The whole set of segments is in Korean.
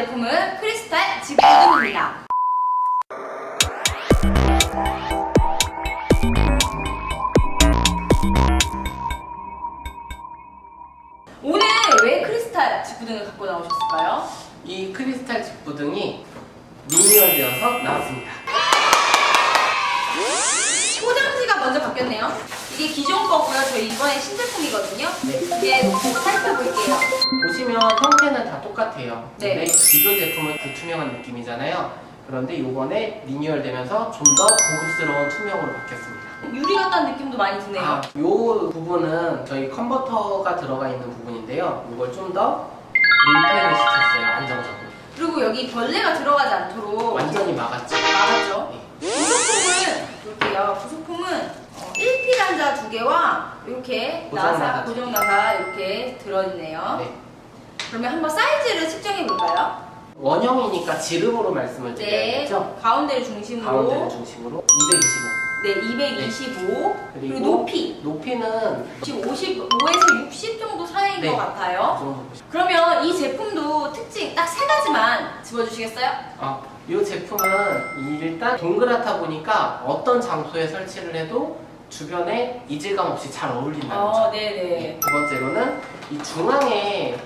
제품은 크리스탈 지프등입니다. 오늘 왜 크리스탈 지프등을 갖고 나오셨을까요? 이 크리스탈 직부등이 리뉴얼되어서 나왔습니다. 포장지가 먼저 바뀌었네요. 이게 기존 거고요. 저희 이번에 신제품이거든요. 네. 이게 살펴볼게요. 보시면 형태는 다 똑같아요. 네. 근데 기존 제품은 불투명한 느낌이잖아요. 그런데 이번에 리뉴얼 되면서 좀 더 고급스러운 투명으로 바뀌었습니다. 유리 같다는 느낌도 많이 드네요. 아, 이 부분은 저희 컨버터가 들어가 있는 부분인데요. 이걸 좀 더 밀폐를 시켰어요. 안정적으로. 그리고 여기 벌레가 들어가지 않도록 완전히 막았죠. 막았죠. 네. 부속품은 볼게요. 부속품은 어, 1필 한자 두 개와 이렇게 고정 나사, 나사 두 고정 개. 나사 이렇게 들어있네요. 네. 그러면 한번 사이즈를 측정해 볼까요? 원형이니까 지름으로 말씀을 네. 드려야겠죠. 가운데를 중심으로. 가운데를 중심으로 225. 네, 225. 그리고, 그리고 높이. 높이는 지금 55에서 60 정도 사이인 네. 것 이 같아요. 정도 보시면 그러면 이 제품도 특징 딱 세 가지만 집어주시겠어요? 아, 이 제품은 일단 동그랗다 보니까 어떤 장소에 설치를 해도 주변에 이질감 없이 잘 어울린다는 어, 점. 네네. 두 번째로는 이 중앙에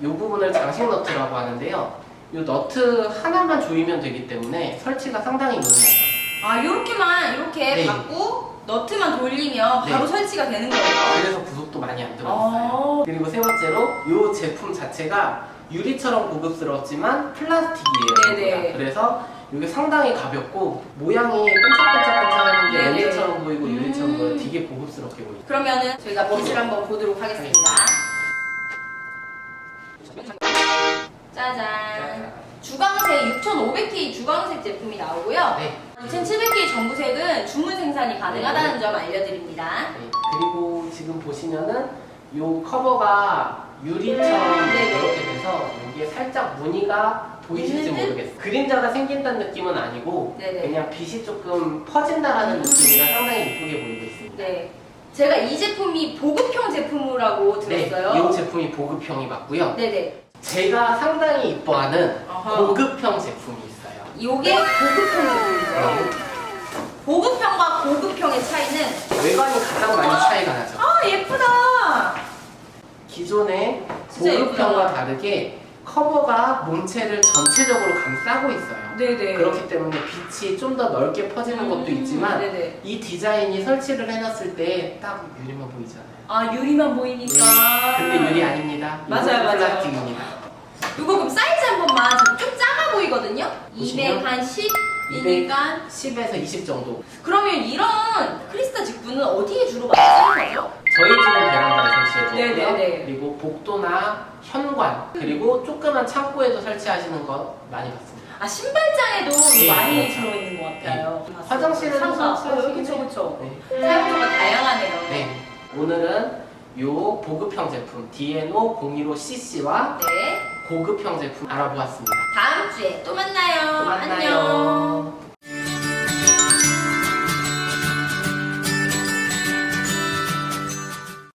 이 부분을 장식 너트라고 하는데요. 이 너트 하나만 조이면 되기 때문에 설치가 상당히 용이하죠. 아, 요렇게만 이렇게 네. 받고 너트만 돌리면 바로 네. 설치가 되는 거예요. 그래서 구속도 많이 안 들어있어요. 어. 그리고 세 번째로 이 제품 자체가 유리처럼 고급스럽지만 플라스틱이에요. 네네. 다. 그래서 이게 상당히 가볍고 모양이 끈적끈적끈적하는 게 네네. 렌즈처럼 보이고 음. 유리처럼 보여 되게 고급스럽게 보이죠. 그러면은 저희가 빛을 한번 보도록 하겠습니다. 6500K 주광색 제품이 나오고요. 네. 2700K 전구색은 주문 생산이 가능하다는 점 알려드립니다. 네. 그리고 지금 보시면은 이 커버가 유리처럼 네네. 이렇게 돼서 여기에 살짝 무늬가 보이실지? 모르겠어요. 그림자가 생긴다는 느낌은 아니고 네네. 그냥 빛이 조금 퍼진다라는 음. 느낌이라 상당히 이쁘게 보이고 있습니다. 네. 제가 이 제품이 보급형 제품이라고 들었어요. 네, 이 제품이 보급형이 맞고요. 네네. 제가 상당히 이뻐하는 어허. 고급형 제품이 있어요. 요게 보급형 제품이죠. 네. 보급형과 고급형의 차이는 외관이 가장 많이 차이가 나죠. 아 예쁘다. 기존의 진짜 예쁘다. 다르게 커버가 몸체를 전체적으로 감싸고 있어요. 네네. 그렇기 때문에 빛이 좀 더 넓게 퍼지는 것도 음, 있지만 네네. 이 디자인이 설치를 해놨을 때 딱 유리만 보이잖아요. 아 유리만 보이니까. 네. 근데 유리 아닙니다. 이건 맞아요, 맞아요. 플라스틱입니다. 200 한 10이니까 10에서 20 정도. 그러면 이런 크리스타 직구는 어디에 주로 많이 쓰는 거죠? 저희 집은 베란다에 설치해두고요. 네네네. 그리고 복도나 현관 그리고 조그만 창고에도 설치하시는 거 많이 봤습니다. 아 신발장에도 네, 많이 그렇죠. 들어있는 것 같아요. 화장실에도 상가. 설치하시긴 그렇죠 해요. 그렇죠. 네. 사용료가 다양하네요. 네. 오늘은 요 보급형 제품 DNO 015CC와 네. 고급형 제품 알아보았습니다. 다음 주에 또 만나요. 또 만나요. 안녕.